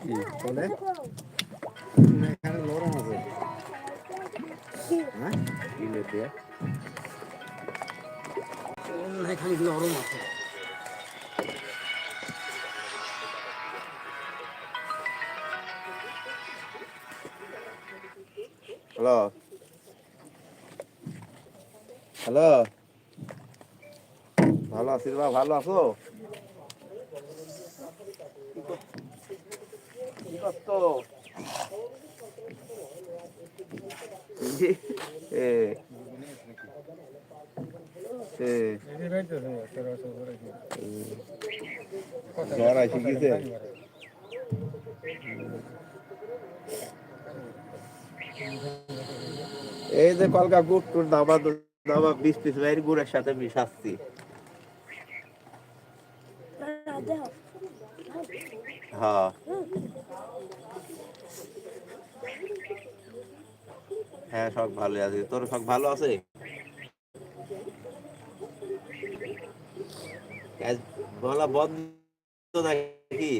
কি? লরম আছে হ্যাঁ নরম আছে হ্যালো? হ্যালো? ভালো আছিস বা? ভালো আছো? কি করতো এ এ জ্বর আইসি গেছে এই যে কলকা গুড় টুর দাবা দাবা বিশ পিস বাইর গুড়ের সাথে মিশাচ্ছি হ্যাঁ হ্যাঁ সব ভালো আছে। তোর সব ভালো আছে? বলা বন্ধ নাকি?